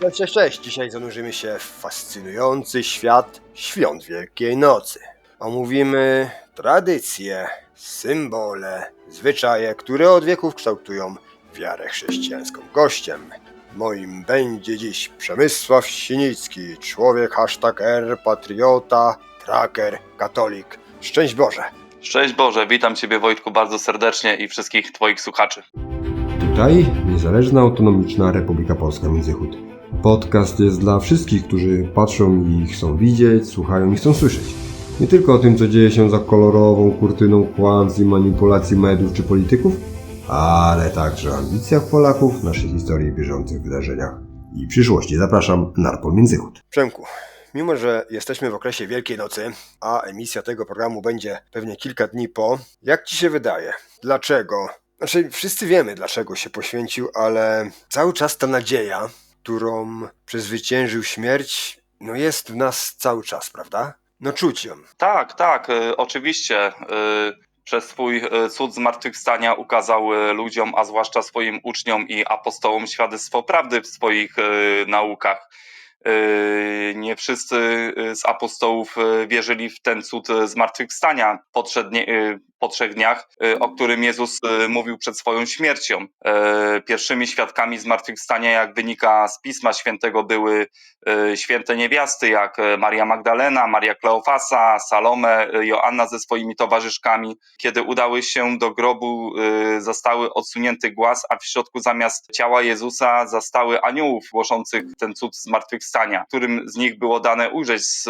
Cześć, cześć, cześć. Dzisiaj zanurzymy się w fascynujący świat świąt Wielkiej Nocy. Omówimy tradycje, symbole, zwyczaje, które od wieków kształtują wiarę chrześcijańską. Gościem moim będzie dziś Przemysław Sinicki, człowiek hashtag R, patriota, tracker, katolik. Szczęść Boże! Szczęść Boże, witam Ciebie Wojtku bardzo serdecznie i wszystkich Twoich słuchaczy. Tutaj Niezależna Autonomiczna Republika Polska Międzychód. Podcast jest dla wszystkich, którzy patrzą i chcą widzieć, słuchają i chcą słyszeć. Nie tylko o tym, co dzieje się za kolorową kurtyną kłamstw i manipulacji mediów czy polityków, ale także o ambicjach Polaków, naszej historii bieżących wydarzeniach i przyszłości. Zapraszam, Narpol Międzychód. Przemku, mimo że jesteśmy w okresie Wielkiej Nocy, a emisja tego programu będzie pewnie kilka dni po, jak ci się wydaje? Dlaczego? Znaczy, wszyscy wiemy, dlaczego się poświęcił, ale cały czas ta nadzieja, którą przezwyciężył śmierć, no jest w nas cały czas, prawda? No czuć ją. Tak, tak, y, oczywiście. y, Przez swój y, cud zmartwychwstania ukazał ludziom, a zwłaszcza swoim uczniom i apostołom świadectwo prawdy w swoich naukach. Nie wszyscy z apostołów wierzyli w ten cud zmartwychwstania po trzech, dnie- y, po trzech dniach, y, o którym Jezus y, mówił przed swoją śmiercią. Y, Pierwszymi świadkami zmartwychwstania, jak wynika z Pisma Świętego, były święte niewiasty, jak Maria Magdalena, Maria Kleofasa, Salome, Joanna ze swoimi towarzyszkami. Kiedy udały się do grobu, zostały odsunięty głaz, a w środku zamiast ciała Jezusa zastały aniołów głoszących ten cud zmartwychwstania, którym z nich było dane ujrzeć z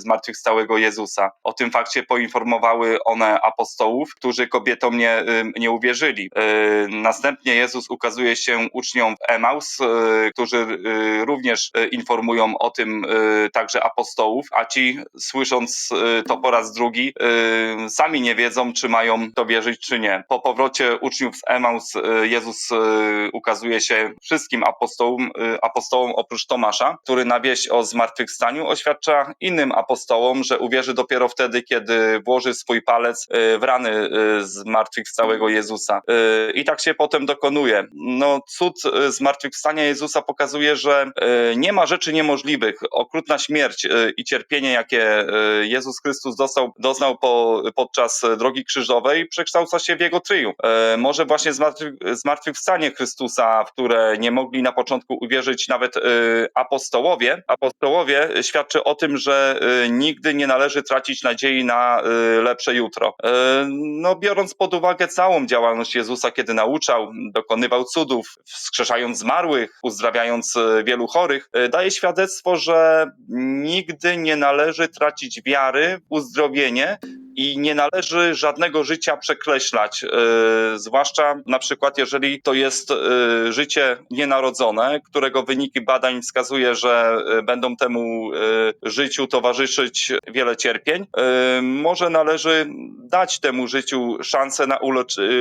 zmartwychwstałego Jezusa. O tym fakcie poinformowały one apostołów, którzy kobietom nie, nie uwierzyli. Y, Następnie Jezus ukazuje się uczniom w Emaus, y, którzy y, również informują o tym także apostołów, a ci słysząc to po raz drugi sami nie wiedzą, czy mają to wierzyć, czy nie. Po powrocie uczniów z Emaus Jezus ukazuje się wszystkim apostołom, apostołom oprócz Tomasza, który na wieść o zmartwychwstaniu oświadcza innym apostołom, że uwierzy dopiero wtedy, kiedy włoży swój palec y, w rany y, zmartwychwstałego Jezusa. Y, I tak się potem dokonuje. No, cud y, zmartwychwstania Jezusa pokazuje, że nie ma rzeczy niemożliwych. Okrutna śmierć i cierpienie, jakie Jezus Chrystus dostał, doznał po, podczas drogi krzyżowej, przekształca się w jego triumf. Może właśnie zmartwych, zmartwychwstanie Chrystusa, w które nie mogli na początku uwierzyć nawet apostołowie, apostołowie świadczy o tym, że nigdy nie należy tracić nadziei na lepsze jutro. No, biorąc pod uwagę całą działalność Jezusa, kiedy nauczał, dokonywał cudów, wskrzeszając zmarłych, uzdrawiając y, wielu chorych, y, daje świadectwo, że nigdy nie należy tracić wiary w uzdrowienie i nie należy żadnego życia przekreślać, yy, zwłaszcza na przykład jeżeli to jest yy, życie nienarodzone, którego wyniki badań wskazuje, że yy, będą temu życiu towarzyszyć wiele cierpień. Może należy dać temu życiu szansę na,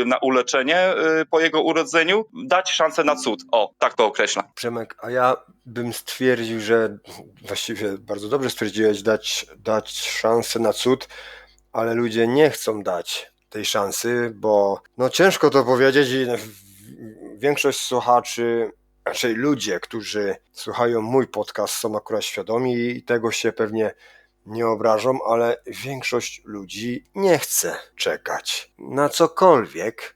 na uleczenie po jego urodzeniu, dać szansę na cud. O, tak to określam. Przemek, a ja bym stwierdził, że właściwie bardzo dobrze stwierdziłeś, dać, dać szansę na cud, ale ludzie nie chcą dać tej szansy, bo no ciężko to powiedzieć i większość słuchaczy, raczej ludzie, którzy słuchają mój podcast są akurat świadomi i tego się pewnie nie obrażą, ale większość ludzi nie chce czekać na cokolwiek,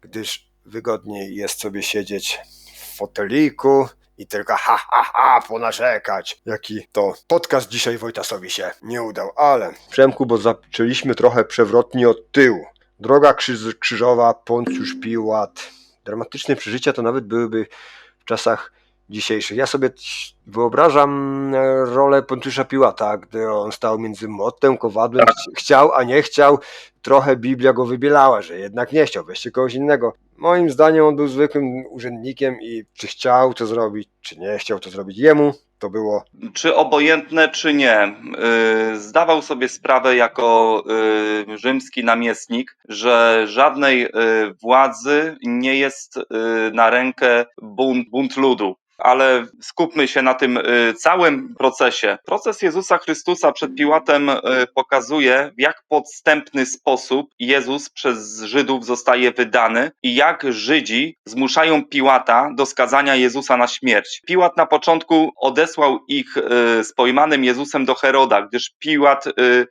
gdyż wygodniej jest sobie siedzieć w foteliku i tylko ha, ha, ha, ponarzekać, jaki to podcast dzisiaj Wojtasowi się nie udał, ale Przemku, bo zaczęliśmy trochę przewrotnie od tyłu. Droga krzyż, krzyżowa, Poncjusz Piłat. Dramatyczne przeżycia to nawet byłyby w czasach dzisiejszych. Ja sobie wyobrażam e, rolę Poncjusza Piłata, gdy on stał między mottem, kowadłem, chci- chciał, a nie chciał. Trochę Biblia go wybielała, że jednak nie chciał, weźcie kogoś innego. Moim zdaniem on był zwykłym urzędnikiem i czy chciał to zrobić, czy nie chciał to zrobić jemu, to było czy obojętne, czy nie, yy, zdawał sobie sprawę jako yy, rzymski namiestnik, że żadnej yy, władzy nie jest na rękę bunt, bunt ludu. Ale skupmy się na tym y, całym procesie. Proces Jezusa Chrystusa przed Piłatem y, pokazuje, w jak podstępny sposób Jezus przez Żydów zostaje wydany i jak Żydzi zmuszają Piłata do skazania Jezusa na śmierć. Piłat na początku odesłał ich y, z pojmanym Jezusem do Heroda, gdyż Piłat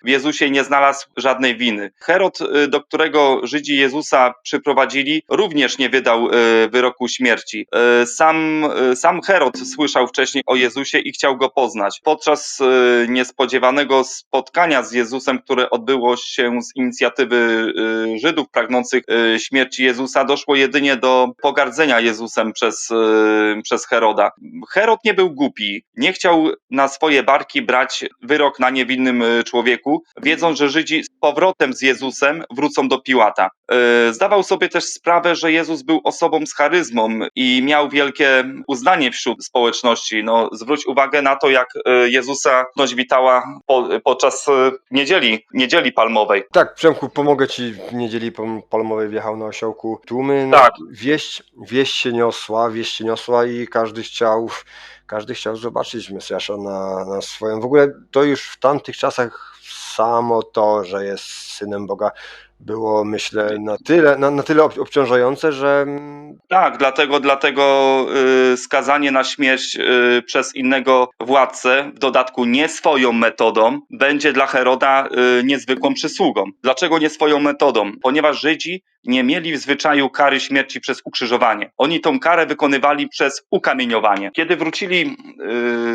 w Jezusie nie znalazł żadnej winy. Herod, do którego Żydzi Jezusa przyprowadzili, również nie wydał wyroku śmierci. Sam, y, sam Herod słyszał wcześniej o Jezusie i chciał go poznać. Podczas y, niespodziewanego spotkania z Jezusem, które odbyło się z inicjatywy y, Żydów pragnących y, śmierci Jezusa, doszło jedynie do pogardzenia Jezusem przez, przez Heroda. Herod nie był głupi, nie chciał na swoje barki brać wyrok na niewinnym człowieku, wiedząc, że Żydzi z powrotem z Jezusem wrócą do Piłata. Zdawał sobie też sprawę, że Jezus był osobą z charyzmą i miał wielkie uznanie wśród społeczności. No, zwróć uwagę na to, jak y, Jezusa noś witała po, podczas y, niedzieli, niedzieli palmowej. Tak, Przemku, pomogę ci. W niedzieli palmowej wjechał na osiołku tłumy. No, Tak. Wieść, wieść się niosła, wieść się niosła i każdy chciał, każdy chciał zobaczyć Mesjasza na, na swoją. W ogóle to już w tamtych czasach samo to, że jest synem Boga, było myślę na tyle, na, na tyle ob- obciążające, że mm, Tak, dlatego, dlatego y, skazanie na śmierć y, przez innego władcę, w dodatku nie swoją metodą, będzie dla Heroda y, niezwykłą przysługą. Dlaczego nie swoją metodą? Ponieważ Żydzi nie mieli w zwyczaju kary śmierci przez ukrzyżowanie. Oni tą karę wykonywali przez ukamieniowanie. Kiedy wrócili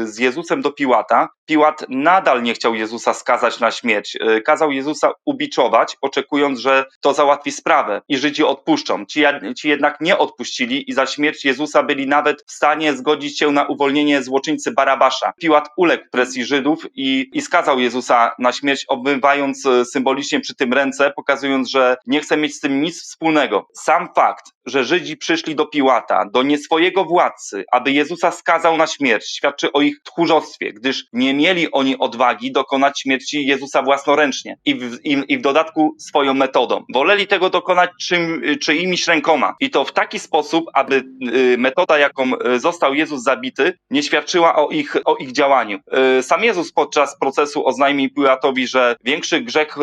y, z Jezusem do Piłata, Piłat nadal nie chciał Jezusa skazać na śmierć. Y, Kazał Jezusa ubiczować, oczekując, że to załatwi sprawę i Żydzi odpuszczą. Ci, ci jednak nie odpuścili i za śmierć Jezusa byli nawet w stanie zgodzić się na uwolnienie złoczyńcy Barabasza. Piłat uległ presji Żydów i, i skazał Jezusa na śmierć, obmywając e, symbolicznie przy tym ręce, pokazując, że nie chce mieć z tym nic wspólnego. Sam fakt, że Żydzi przyszli do Piłata, do nie swojego władcy, aby Jezusa skazał na śmierć, świadczy o ich tchórzostwie, gdyż nie mieli oni odwagi dokonać śmierci Jezusa własnoręcznie i w, i, i w dodatku swoją metodą. Woleli tego dokonać czym, czyimiś rękoma i to w taki sposób, aby y, metoda, jaką y, został Jezus zabity, nie świadczyła o ich, o ich działaniu. Y, Sam Jezus podczas procesu oznajmił Piłatowi, że większy grzech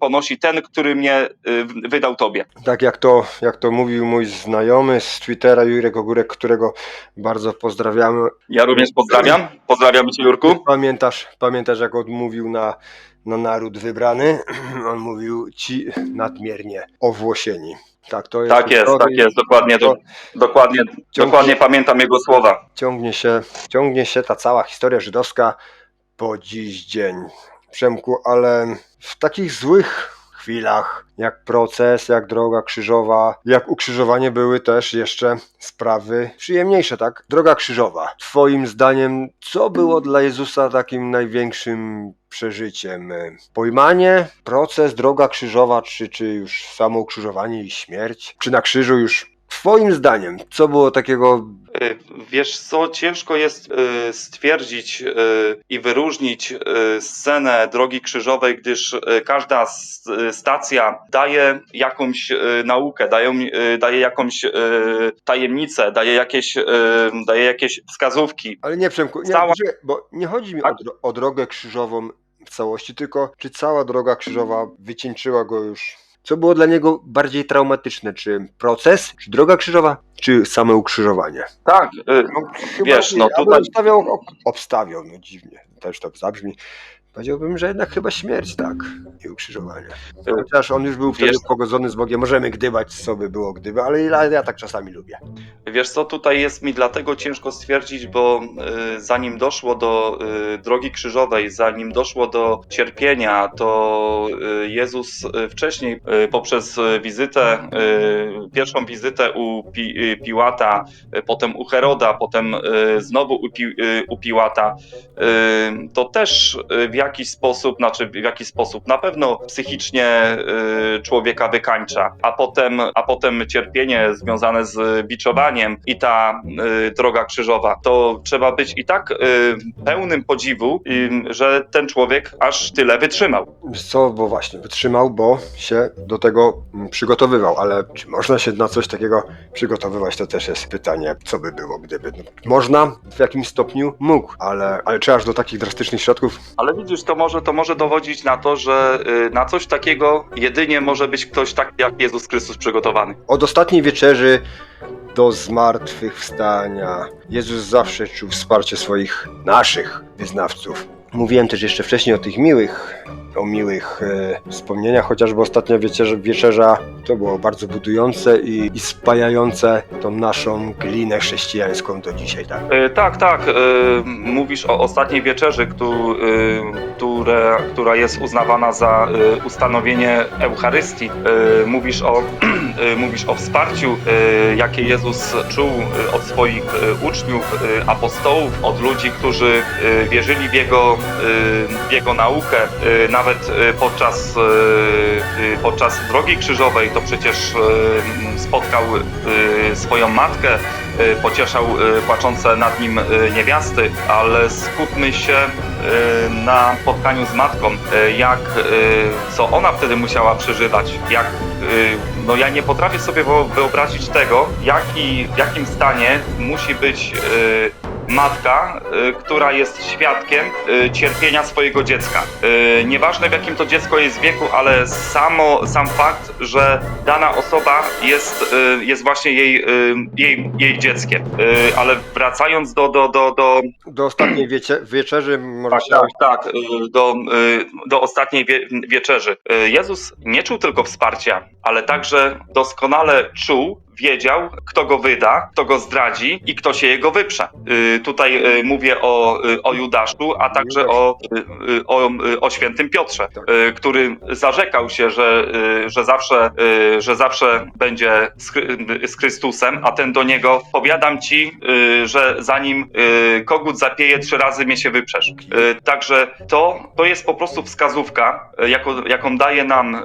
ponosi ten, który mnie wydał tobie. Tak jak to, jak to mówił mój znajomy z Twittera, Jurek Ogórek, którego bardzo pozdrawiamy. Ja również pozdrawiam. Pozdrawiam cię, Jurku. Pamiętasz, pamiętasz jak odmówił na, na naród wybrany? On mówił ci nadmiernie owłosieni. Tak, to jest. Tak jest, tak jest, dokładnie, do, dokładnie, dokładnie pamiętam jego słowa. Ciągnie się, ciągnie się ta cała historia żydowska po dziś dzień. Przemku, ale w takich złych chwilach, jak proces, jak droga krzyżowa, jak ukrzyżowanie były też jeszcze sprawy przyjemniejsze, tak? Droga krzyżowa. Twoim zdaniem, co było dla Jezusa takim największym przeżyciem? Pojmanie, proces, droga krzyżowa, czy, czy już samo ukrzyżowanie i śmierć? Czy na krzyżu już Twoim zdaniem, co było takiego Y, Wiesz co, ciężko jest y, stwierdzić y, i wyróżnić y, scenę Drogi Krzyżowej, gdyż każda stacja daje jakąś naukę, daje, daje jakąś tajemnicę, daje jakieś, daje jakieś wskazówki. Ale nie Przemku, nie, bo nie chodzi mi o, Tak. o drogę krzyżową w całości, tylko czy cała droga krzyżowa wycieńczyła go już? Co było dla niego bardziej traumatyczne? Czy proces, czy droga krzyżowa, czy same ukrzyżowanie? Tak, y, No, chyba Wiesz, nie, no tutaj- Obstawiał, ob- obstawiał, no dziwnie, też to zabrzmi. Powiedziałbym, że jednak chyba śmierć, tak, i ukrzyżowanie. Chociaż on już był wtedy Wiesz- pogodzony z Bogiem, możemy gdybać, co by było gdyby, ale ja, tak czasami lubię. Wiesz co, tutaj jest mi dlatego ciężko stwierdzić, bo y, zanim doszło do y, drogi krzyżowej, zanim doszło do cierpienia, to y, Jezus y, wcześniej y, poprzez wizytę, y, pierwszą wizytę u Pi, Piłata, potem u Heroda, potem znowu u, Pi, u Piłata, to też w, jak, jakiś sposób, znaczy w jakiś sposób, na pewno psychicznie y, człowieka wykańcza, a potem, a potem cierpienie związane z biczowaniem i ta y, droga krzyżowa, to trzeba być i tak y, pełnym podziwu, y, że ten człowiek aż tyle wytrzymał. Co, bo właśnie wytrzymał, bo się do tego mm, przygotowywał, ale czy można się na coś takiego przygotowywać, to też jest pytanie, co by było, gdyby. No, można, w jakimś stopniu mógł, ale, ale czy aż do takich drastycznych środków? Ale widzisz, to może, to może dowodzić na to, że y, na coś takiego jedynie może być ktoś tak jak Jezus Chrystus przygotowany. Od ostatniej wieczerzy do zmartwychwstania Jezus zawsze czuł wsparcie swoich, naszych wyznawców. Mówiłem też jeszcze wcześniej o tych miłych, o miłych e, wspomnieniach, chociażby ostatnia wieczerza, wieczerza to było bardzo budujące i, i spajające tą naszą glinę chrześcijańską do dzisiaj, tak? Y, tak, tak. y, mówisz o ostatniej wieczerzy, któ, y, które, która jest uznawana za y, ustanowienie Eucharystii. Y, mówisz, o, y, mówisz o wsparciu, jakie Jezus czuł od swoich uczniów, apostołów, od ludzi, którzy wierzyli w Jego, w jego naukę. Nawet podczas, podczas drogi krzyżowej to przecież spotkał swoją matkę, pocieszał y, płaczące nad nim y, niewiasty, ale skupmy się y, na spotkaniu z matką, y, jak, y, co ona wtedy musiała przeżywać, jak, y, no ja nie potrafię sobie wyo- wyobrazić tego, jaki, w jakim stanie musi być y, matka, y, która jest świadkiem y, cierpienia swojego dziecka. Y, Nieważne w jakim to dziecko jest wieku, ale samo, sam fakt, że dana osoba jest, jest właśnie jej, jej, jej dzieckiem. Ale wracając do, do, do, do, Do ostatniej wiecie, wieczerzy może tak, się... tak, tak, do, do ostatniej wie, wieczerzy. Jezus nie czuł tylko wsparcia, ale także doskonale czuł, wiedział, kto go wyda, kto go zdradzi i kto się jego wyprze. Y, Tutaj y, mówię o, y, o Judaszu, a także o, o, o świętym Piotrze, Tak. który zarzekał się, że, że, zawsze, że zawsze będzie z, Chry- z Chrystusem, a ten do niego powiadam ci, że zanim kogut zapieje trzy razy mnie się wyprzesz. Także to, to jest po prostu wskazówka, jaką, jaką daje nam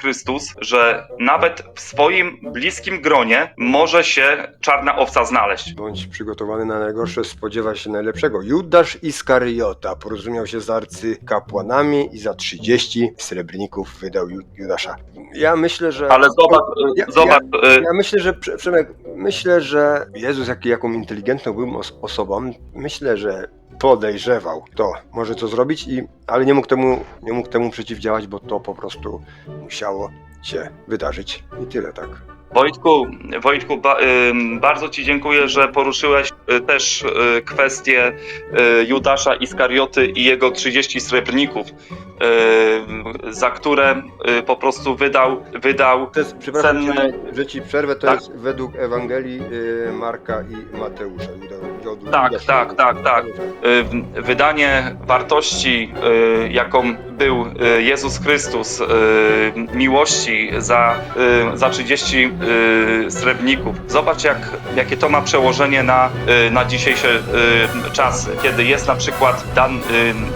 Chrystus, że nawet w swoim bliskim gronie może się czarna owca znaleźć. Bądź przygotowany na najgorsze, spodziewa się najlepszego. Judasz Iskariota porozumiał się z arcykapłanami i za 30 srebrników wydał Ju- Judasza. Ja myślę, że... Ale zobacz, Ja- zobacz, y, Ja myślę, że Prze- Przemek, myślę, że Jezus, jak, jaką inteligentną był os- osobą, myślę, że podejrzewał to, może to zrobić, i, ale nie mógł, temu, nie mógł temu przeciwdziałać, bo to po prostu musiało się wydarzyć. I tyle, tak. Wojtku, Wojtku ba, bardzo Ci dziękuję, że poruszyłeś y, też y, kwestię y, Judasza Iskarioty i jego 30 srebrników, za które po prostu wydał, wydał To jest, przepraszam, cię, że ci przerwę, to Tak. jest według Ewangelii Marka i Mateusza. Juda- Tak, tak, tak, tak. y, wydanie wartości, jaką był Jezus Chrystus, miłości za, za 30 y, srebrników. Zobacz, jak, jakie to ma przełożenie na, y, na dzisiejsze y, czasy, kiedy jest na przykład dan, y,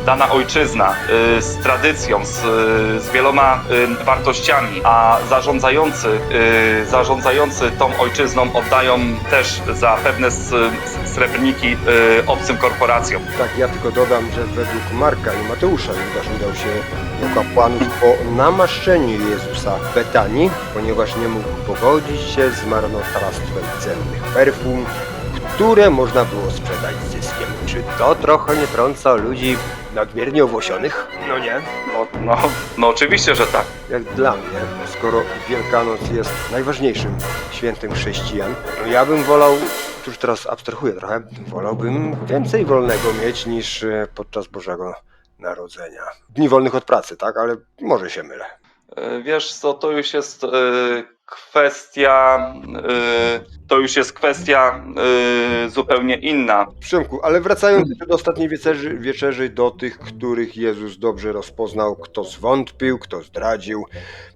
dana ojczyzna y, z tradycją, z, y, z wieloma y, wartościami, a zarządzający, y, zarządzający tą ojczyzną oddają też za pewne s- srebrniki y, obcym korporacjom. Tak, ja tylko dodam, że według Marka i Mateusza Judasz udał się do kapłanów po namaszczeniu Jezusa w Betanii, ponieważ nie mógł pogodzić się z marnotrawstwem cennych perfum, które można było sprzedać z zyskiem. Czy to trochę nie trąca ludzi nadmiernie owłosionych? No nie. No, no, no oczywiście, że tak. Jak dla mnie, skoro Wielkanoc jest najważniejszym świętem chrześcijan, no ja bym wolał, już teraz abstrahuję trochę, wolałbym więcej wolnego mieć niż e, podczas Bożego Narodzenia. Dni wolnych od pracy, tak? Ale może się mylę. Y, Wiesz co, to już jest y, kwestia, y, to już jest kwestia y, zupełnie inna. Przemku, ale wracając do ostatniej wieczerzy, wieczerzy, do tych, których Jezus dobrze rozpoznał, kto zwątpił, kto zdradził.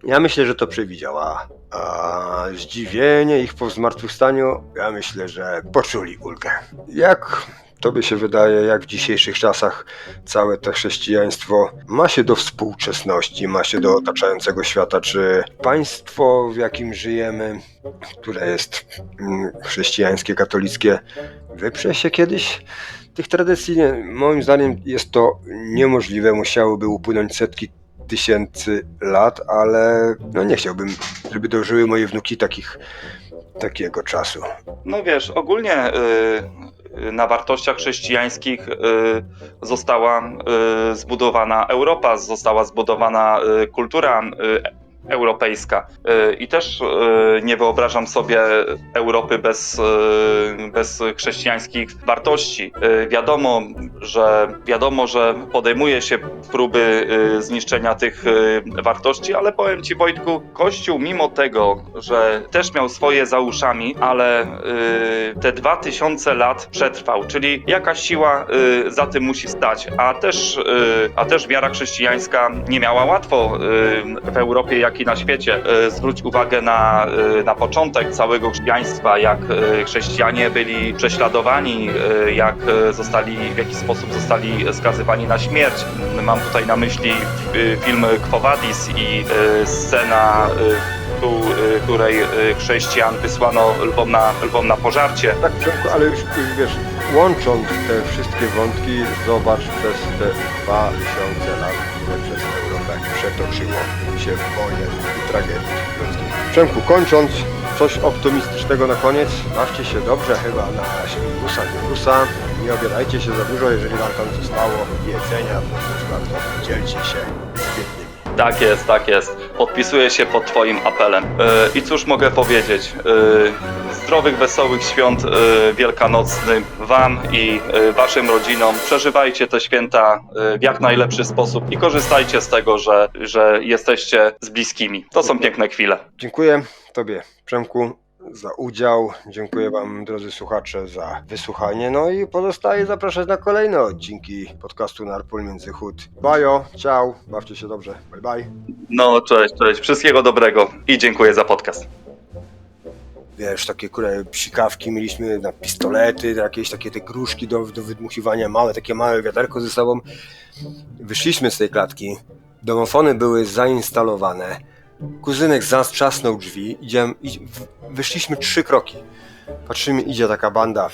Ja myślę, że to przewidział, a, a zdziwienie ich po zmartwychwstaniu, ja myślę, że poczuli ulgę. Jak tobie się wydaje, jak w dzisiejszych czasach całe to chrześcijaństwo ma się do współczesności, ma się do otaczającego świata? Czy państwo, w jakim żyjemy, które jest mm, chrześcijańskie, katolickie, wyprze się kiedyś tych tradycji? Moim zdaniem jest to niemożliwe. Musiałyby upłynąć setki tysięcy lat, ale no nie chciałbym, żeby dożyły moje wnuki takich, takiego czasu. No wiesz, ogólnie y, na wartościach chrześcijańskich y, została y, zbudowana Europa, została zbudowana y, kultura europejska. Y, I też y, nie wyobrażam sobie Europy bez, y, bez chrześcijańskich wartości. Wiadomo, że wiadomo, że podejmuje się próby zniszczenia tych wartości, ale powiem ci Wojtku, Kościół mimo tego, że też miał swoje za uszami, ale te 2000 lat przetrwał, czyli jakaś siła za tym musi stać, a też, a też wiara chrześcijańska nie miała łatwo w Europie, jak i na świecie. Y, zwróć uwagę na, y, na początek całego chrześcijaństwa, jak y, chrześcijanie byli prześladowani, jak zostali, w jaki sposób zostali skazywani na śmierć. Mam tutaj na myśli film Quo Vadis i scena której chrześcijan wysłano lwom na, lwom na pożarcie. Tak, ale już, wiesz, łącząc te wszystkie wątki, zobacz przez te 2000 lat, które przez Europę przetoczyło się wojen i tragedii ludzkich. Przemku, kończąc, coś optymistycznego na koniec. Bawcie się dobrze chyba na śmigusa, śmigusa. Nie obierajcie się za dużo, jeżeli wam tam zostało jedzenia, to też warto dzielcie się z biednymi. Tak jest, tak jest. Podpisuję się pod Twoim apelem. Yy, I cóż mogę powiedzieć? Yy, zdrowych, wesołych świąt yy, wielkanocnych Wam i yy, Waszym rodzinom. Przeżywajcie te święta yy, w jak najlepszy sposób i korzystajcie z tego, że, że jesteście z bliskimi. To są piękne chwile. Dziękuję Tobie, Przemku, za udział. Dziękuję Wam, drodzy słuchacze, za wysłuchanie. No i pozostaje zapraszać na kolejne odcinki podcastu Narpol Między Chód. Bajo, ciao, bawcie się dobrze. Bye bye. No, cześć, cześć. Wszystkiego dobrego i dziękuję za podcast. Wiesz, takie kurde psikawki mieliśmy na pistolety, jakieś takie te gruszki do, do wydmuchiwania, małe, takie małe wiaderko ze sobą. Wyszliśmy z tej klatki, domofony były zainstalowane, kuzynek zatrzasnął drzwi, idziemy, wyszliśmy trzy kroki. Patrzymy, idzie taka banda,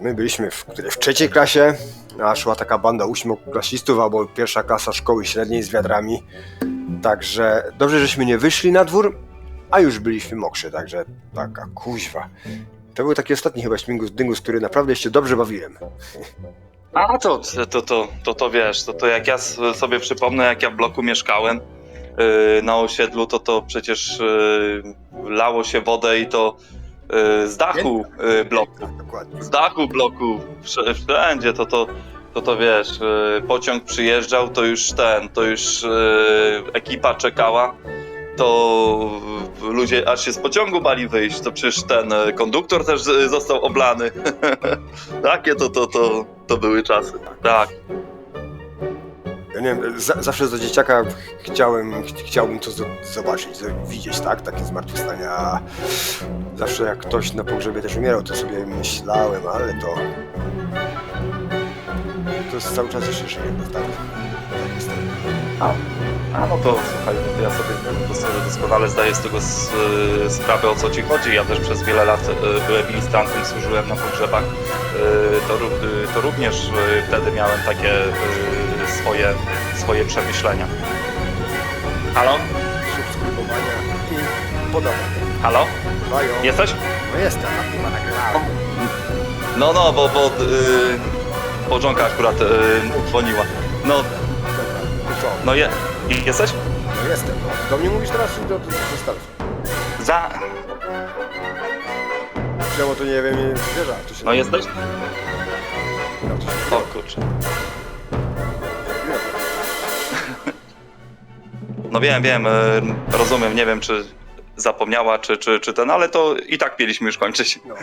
my byliśmy w, w trzeciej klasie, a szła taka banda ósmoklasistów albo pierwsza klasa szkoły średniej z wiadrami. Także dobrze, żeśmy nie wyszli na dwór, a już byliśmy mokrzy, także taka kuźwa. To był taki ostatni chyba śmigus dyngus, który naprawdę się dobrze bawiłem. A to, to, to, to, to wiesz, to, to jak ja sobie przypomnę, jak ja w bloku mieszkałem yy, na osiedlu, to to przecież yy, lało się wodę i to yy, z dachu bloku, z dachu bloku, wsz- wszędzie, to to, to, to wiesz, yy, pociąg przyjeżdżał, to już ten, to już yy, ekipa czekała, to ludzie aż się z pociągu bali wyjść, to przecież ten yy, konduktor też yy, został oblany. Takie to, to, to, to były czasy. Tak. Ja nie wiem, za, zawsze za dzieciaka chciałem, ch- chciałbym to zo- zobaczyć, zo- widzieć, tak? Takie zmartwychwstania. a Zawsze jak ktoś na pogrzebie też umierał, to sobie myślałem, ale to... To jest cały czas jeszcze żyje, no tak? Tak jest. A no to słuchaj, to ja sobie dos- doskonale zdaję z tego s- y, sprawę o co ci chodzi. Ja też przez wiele lat y, byłem ministrantem, służyłem na pogrzebach. Y, To, ró- y, to również y, wtedy miałem takie y, swoje, swoje przemyślenia. Halo? Subskrybowania i podawania. Halo? Bajo. Jesteś? No jestem, a chyba nagrywałem. No, no, bo, bo y, Bożonka akurat y, dzwoniła. No, Dobra, to co? no je, jesteś? No jestem, no. Do mnie mówisz teraz, czy do, do, do starszych? Za, Czemu to nie wiem, nie zwierza, to się... no jesteś? No, to się O kurczę. No wiem, wiem, y, rozumiem, nie wiem czy zapomniała, czy, czy, czy ten, ale to i tak mieliśmy już kończyć. No,